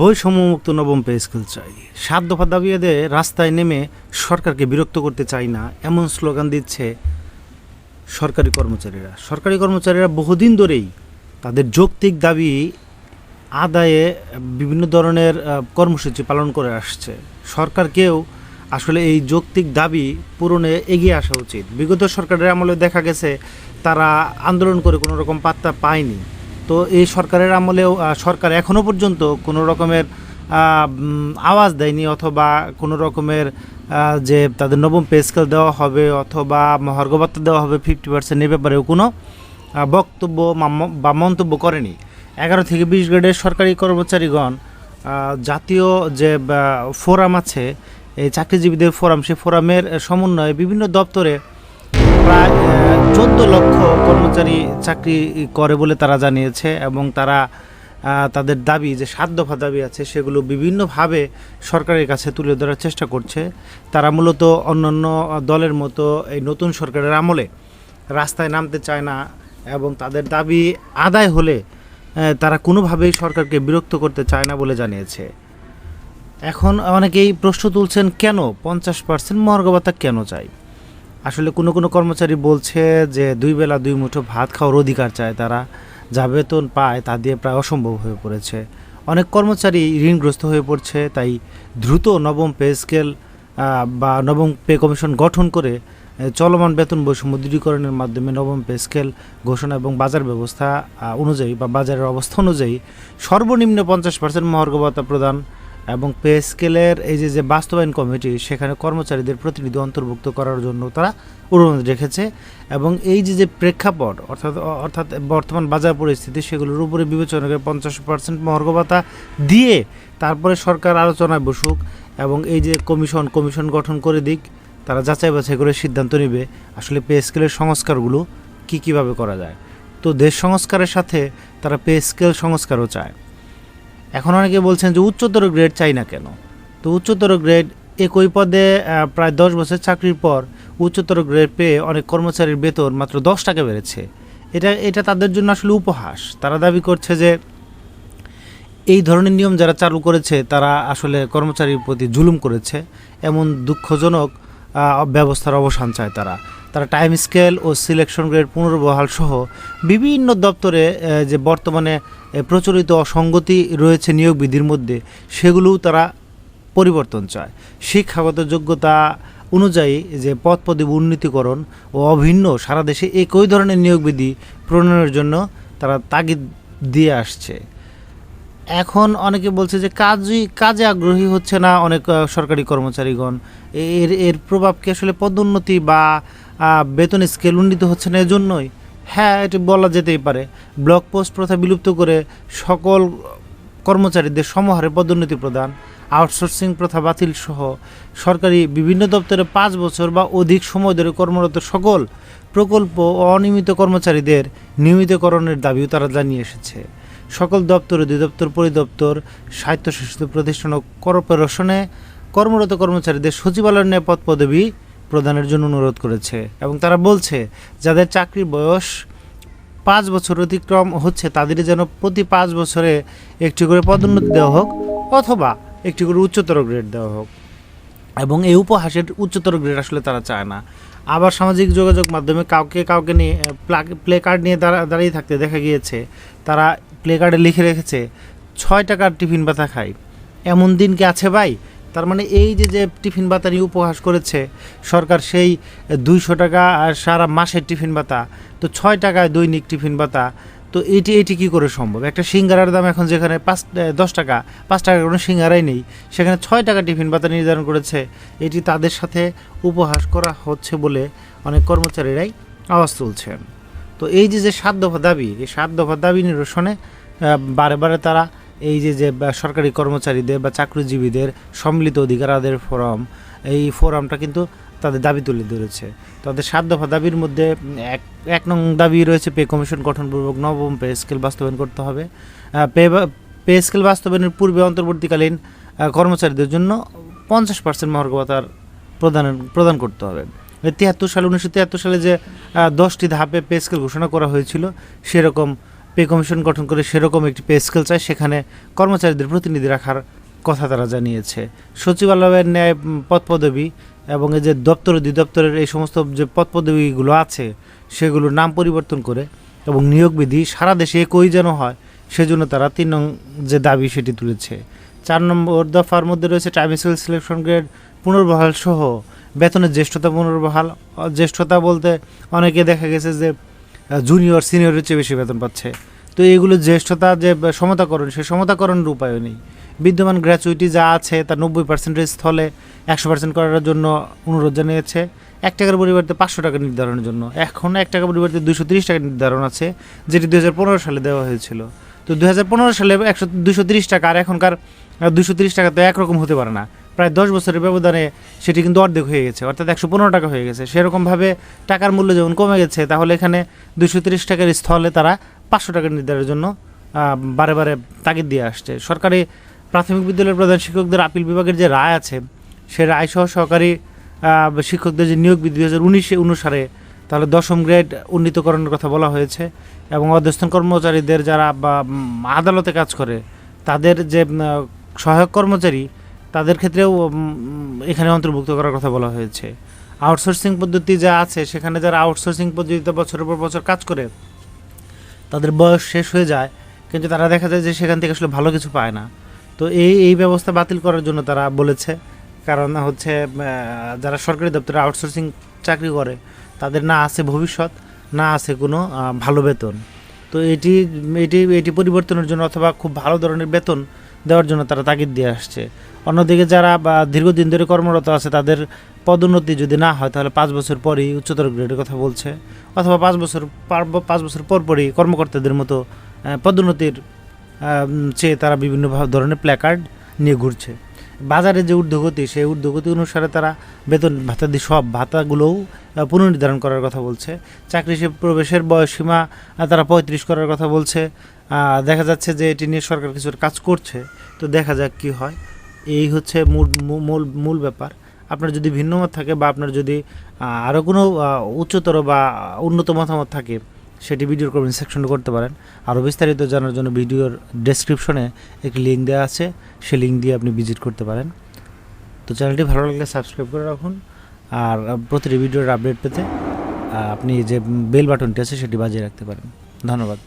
বৈষম্যমুক্ত নবম pay scale চাই। সাত দফা দাবিয়েদে রাস্তায় নেমে সরকারকে বিরক্ত করতে চাই না, এমন স্লোগান দিচ্ছে সরকারি কর্মচারীরা। সরকারি কর্মচারীরা বহুদিন ধরেই তাদের যৌক্তিক দাবি আদায়ে বিভিন্ন ধরনের কর্মসূচি পালন করে আসছে। সরকারকেও আসলে এই যৌক্তিক দাবি পূরণে এগিয়ে আসা উচিত। বিগত সরকারের আমলে দেখা গেছে, তারা আন্দোলন করে কোনো রকম পাত্তা পায়নি। তো এই সরকারের আমলেও সরকার এখনও পর্যন্ত কোনো রকমের আওয়াজ দেয়নি অথবা কোনো রকমের যে তাদের নবম পে স্কেল দেওয়া হবে অথবা মহার্ঘ দেওয়া হবে ফিফটি পার্সেন্ট এ ব্যাপারেও কোনো বক্তব্য বা মন্তব্য করেনি। এগারো থেকে বিশ গ্রেডের সরকারি কর্মচারীগণ জাতীয় যে ফোরাম আছে, এই চাকরিজীবীদের ফোরাম সেই ফোরামের সমন্বয়ে বিভিন্ন দপ্তরে প্রায় চোদ্দ লক্ষ কর্মচারী চাকরি করে বলে তারা জানিয়েছে এবং তারা তাদের দাবি যে সাত দফা দাবি আছে সেগুলো বিভিন্নভাবে সরকারের কাছে তুলে ধরার চেষ্টা করছে। তারা মূলত অন্যান্য দলের মতো এই নতুন সরকারের আমলে রাস্তায় নামতে চায় না এবং তাদের দাবি আদায় হলে তারা কোনোভাবেই সরকারকে বিরক্ত করতে চায় না বলে জানিয়েছে। এখন অনেকেই প্রশ্ন তুলছেন কেন? পঞ্চাশ পার্সেন্ট মহার্ঘ ভাতা কেন চাই? আসলে কোনো কোনো কর্মচারী বলছে যে দুই বেলা দুই মুঠো ভাত খাওয়ার অধিকার চায় তারা। যা বেতন পায় তা দিয়ে প্রায় অসম্ভব হয়ে পড়েছে। অনেক কর্মচারী ঋণগ্রস্ত হয়ে পড়ছে, তাই দ্রুত নবম পে স্কেল বা নবম পে কমিশন গঠন করে চলমান বেতন বৈষম্য দূরীকরণের মাধ্যমে নবম পে স্কেল ঘোষণা এবং বাজার ব্যবস্থা অনুযায়ী বা বাজারের অবস্থা অনুযায়ী সর্বনিম্ন পঞ্চাশ পার্সেন্ট মহার্ঘ ভাতা প্রদান এবং পে স্কেলের এই যে যে বাস্তবায়ন কমিটি, সেখানে কর্মচারীদের প্রতিনিধি অন্তর্ভুক্ত করার জন্য তারা অনুরোধ রেখেছে এবং এই যে যে প্রেক্ষাপট, অর্থাৎ অর্থাৎ বর্তমান বাজার পরিস্থিতি, সেগুলোর উপরে বিবেচনা করে পঞ্চাশ পার্সেন্ট মহার্ঘ দিয়ে তারপরে সরকার আলোচনায় বসুক এবং এই যে কমিশন কমিশন গঠন করে দিক, তারা যাচাই বাছাই করে সিদ্ধান্ত নেবে আসলে পে স্কেলের সংস্কারগুলো কী, কীভাবে করা যায়। তো দেশ সংস্কারের সাথে তারা পে স্কেল সংস্কারও চায়। এখন অনেকে বলছেন যে উচ্চতর গ্রেড চাই না কেন? তো উচ্চতর গ্রেড একই পদে প্রায় দশ বছর চাকরির পর উচ্চতর গ্রেড পেয়ে অনেক কর্মচারীর বেতন মাত্র দশ টাকা বেড়েছে। এটা এটা তাদের জন্য আসলে উপহাস। তারা দাবি করছে যে এই ধরনের নিয়ম যারা চালু করেছে, তারা আসলে কর্মচারীর প্রতি জুলুম করেছে। এমন দুঃখজনক ব্যবস্থার অবসান চায় তারা। তারা টাইম স্কেল ও সিলেকশন গ্রেড পুনর্বহাল সহ বিভিন্ন দপ্তরে যে বর্তমানে প্রচলিত অসঙ্গতি রয়েছে নিয়োগ বিধির মধ্যে, সেগুলোও তারা পরিবর্তন চায়। শিক্ষাগত যোগ্যতা অনুযায়ী যে পদ উন্নীতিকরণ ও অভিন্ন সারা দেশে একই ধরনের নিয়োগ বিধি প্রণয়নের জন্য তারা তাগিদ দিয়ে আসছে। এখন অনেকে বলছে যে কাজই, কাজে আগ্রহী হচ্ছে না অনেক সরকারি কর্মচারীগণ। এর এর প্রভাব কি আসলে পদোন্নতি বা বেতন স্কেল উন্নীত হচ্ছে না এজন্যই? হ্যাঁ এটি বলা যেতেই পারে। ব্লক পোস্ট প্রথা বিলুপ্ত করে সকল কর্মচারীদের সমহারে পদোন্নতি প্রদান আউটসোর্সিং প্রথা বাতিল সহ সরকারি বিভিন্ন দপ্তরে পাঁচ বছর বা অধিক সময় ধরে কর্মরত সকল প্রকল্প অনিয়মিত কর্মচারীদের নিয়মিতকরণের দাবিও তারা জানিয়ে এসেছে। সকল দপ্তর অধিদপ্তর পরিদপ্তর, স্বায়ত্তশাসিত প্রতিষ্ঠান ও কর্পোরেশনে কর্মরত কর্মচারীদের সচিবালয় ন্যায় পদ পদবি প্রদানের জন্য অনুরোধ করেছে এবং তারা বলছে, যাদের চাকরির বয়স পাঁচ বছর অতিক্রম হচ্ছে, তাদের যেন প্রতি পাঁচ বছরে একটি করে পদোন্নতি দেওয়া হোক অথবা একটি করে উচ্চতর গ্রেড দেওয়া হোক। এবং এই উপহাসের উচ্চতর গ্রেড আসলে তারা চায় না। আবার সামাজিক যোগাযোগ মাধ্যমে কাউকে কাউকে নিয়ে প্লে কার্ড নিয়ে দাঁড়া, দাঁড়িয়ে থাকতে দেখা গিয়েছে। তারা প্লে কার্ডে লিখে রেখেছে, ছয় টাকার টিফিন ভাতা খাই। এমন দিন কি আছে ভাই? তার মানে এই যে যে টিফিন ভাতা নিয়ে উপহাস করেছে, সরকার সেই দুইশো টাকা আর সারা মাসের টিফিন ভাতা তো ছয় টাকায় দৈনিক টিফিন ভাতা তো এটি এটি কী করে সম্ভব? একটা সিঙ্গারার দাম এখন যেখানে পাঁচ দশ টাকা, পাঁচ টাকার কোনো সিঙ্গারাই নেই, সেখানে ছয় টাকা টিফিন ভাতা নির্ধারণ করেছে, এটি তাদের সাথে উপহাস করা হচ্ছে বলে অনেক কর্মচারীরাই আওয়াজ তুলছেন। তো এই যে যে সাত দফা দাবি, এই সাত দফা দাবি নিরসনে বারে বারে তারা এই যে যে সরকারি কর্মচারীদের বা চাকরিজীবীদের সম্মিলিত অধিকার অধিকারাদের ফোরাম, এই ফোরামটা কিন্তু তাদের দাবি তুলে ধরেছে। তাদের সাত দফা দাবির মধ্যে, এক এক নং দাবি রয়েছে, পে কমিশন গঠনপূর্বক নবম পে স্কেল বাস্তবায়ন করতে হবে। পে পে স্কেল বাস্তবায়নের পূর্বে অন্তর্বর্তীকালীন কর্মচারীদের জন্য পঞ্চাশ পার্সেন্ট মহার্ঘ ভাতার প্রদান প্রদান করতে হবে। তিয়াত্তর সালে উনিশশো তিয়াত্তর সালে যে দশটি ধাপে পে স্কেল ঘোষণা করা হয়েছিল সেরকম পে কমিশন গঠন করে সেরকম একটি পে স্কেল চায় সেখানে কর্মচারীদের প্রতিনিধি রাখার কথা তারা জানিয়েছে। সচিবালয়ের ন্যায় উম, এবং এই যে দপ্তর অধিদপ্তরের এই সমস্ত যে পদ পদবিগুলো আছে সেগুলোর নাম পরিবর্তন করে এবং নিয়োগ বিধি সারা দেশে একই যেন হয় সেজন্য তারা তিন নং যে দাবি সেটি তুলেছে। চার নম্বর দফার মধ্যে রয়েছে ট্রাইবেসিয়াল সিলেকশন গ্রেড পুনর্বহাল সহ বেতনের জ্যেষ্ঠতা পুনর্বহাল। জ্যেষ্ঠতা বলতে অনেকে দেখা গেছে যে জুনিয়র সিনিয়রের চেয়ে বেশি বেতন পাচ্ছে। তো এইগুলো জ্যেষ্ঠতা যে সমতাকরণ, সেই সমতাকরণের উপায়ও নেই। বিদ্যমান গ্র্যাচুইটি যা আছে তা নব্বই পার্সেন্টের স্থলে একশো পার্সেন্ট করার জন্য অনুরোধ জানিয়েছে। এক টাকার পরিবর্তে পাঁচশো টাকা নির্ধারণের জন্য। এখন এক টাকার পরিবর্তে দুশো তিরিশ টাকা নির্ধারণ আছে, যেটি দু হাজার পনেরো সালে দেওয়া হয়েছিল। তো দু হাজার পনেরো সালে একশো দুশো তিরিশ টাকা, আর এখনকার দুশো তিরিশ টাকা তো একরকম হতে পারে না। প্রায় দশ বছরের ব্যবধানে সেটি কিন্তু অর্ধেক হয়ে গেছে, অর্থাৎ একশো পনেরো টাকা হয়ে গেছে। সেরকমভাবে টাকার মূল্য যেমন কমে গেছে, তাহলে এখানে দুশো তিরিশ টাকার স্থলে তারা পাঁচশো টাকা নির্ধারণের জন্য বারে বারে তাগিদ দিয়ে আসছে। সরকারি প্রাথমিক বিদ্যালয়ের প্রধান শিক্ষকদের আপিল বিভাগের যে রায় আছে, সে রায় সহ সহকারী শিক্ষকদের যে নিয়োগ বিধি দু হাজার উনিশে অনুসারে তাহলে দশম গ্রেড উন্নীতকরণের কথা বলা হয়েছে এবং অধ্যস্থান কর্মচারীদের যারা আদালতে কাজ করে, তাদের যে সহায়ক কর্মচারী, তাদের ক্ষেত্রেও এখানে অন্তর্ভুক্ত করার কথা বলা হয়েছে। আউটসোর্সিং পদ্ধতি যা আছে, সেখানে যারা আউটসোর্সিং পদ্ধতিতে বছরের পর বছর কাজ করে, তাদের বয়স শেষ হয়ে যায়, কিন্তু তারা দেখা যায় যে সেখান থেকে আসলে ভালো কিছু পায় না। তো এই এই ব্যবস্থা বাতিল করার জন্য তারা বলেছে, কারণ হচ্ছে যারা সরকারি দপ্তরে আউটসোর্সিং চাকরি করে, তাদের না আছে ভবিষ্যৎ, না আছে কোনো ভালো বেতন। তো এটি এটি এটি পরিবর্তনের জন্য অথবা খুব ভালো ধরনের বেতন দেওয়ার জন্য তারা তাগিদ দিয়ে আসছে। অন্যদিকে যারা, বা দীর্ঘদিন ধরে কর্মরত আছে, তাদের পদোন্নতি যদি না হয়, তাহলে পাঁচ বছর পরেই উচ্চতর গ্রেডের কথা বলছে। অথবা পাঁচ বছর পাঁচ বছর পর পরই কর্মকর্তাদের মতো পদোন্নতির চেয়ে তারা বিভিন্ন ধরনের প্ল্যাকার্ড নিয়ে ঘুরছে। বাজারে যে ঊর্ধ্বগতি, সেই ঊর্ধ্বগতি অনুসারে তারা বেতন ভাতা দিয়ে সব ভাতাগুলোও পুনর্নির্ধারণ করার কথা বলছে। চাকরি প্রবেশের বয়সীমা তারা পঁয়ত্রিশ করার কথা বলছে। দেখা যাচ্ছে যে এটি নিয়ে সরকার কিছু কাজ করছে, তো দেখা যাক কি হয়। এই হচ্ছে মূল মূল মূল ব্যাপার। আপনার যদি ভিন্ন মত থাকে বা আপনার যদি আরও কোনো উচ্চতর বা উন্নত মতামত থাকে সেটি ভিডিওর কমেন্ট সেকশনে করতে পারেন। আরও বিস্তারিত জানার জন্য ভিডিওর ডেসক্রিপশনে একটি লিঙ্ক দেওয়া আছে, সেই লিঙ্ক দিয়ে আপনি ভিজিট করতে পারেন। তো চ্যানেলটি ভালো লাগলে সাবস্ক্রাইব করে রাখুন। আর প্রতিটি ভিডিওর আপডেট পেতে আপনি যে বেল বাটনটি আছে সেটি বাজিয়ে রাখতে পারেন। ধন্যবাদ।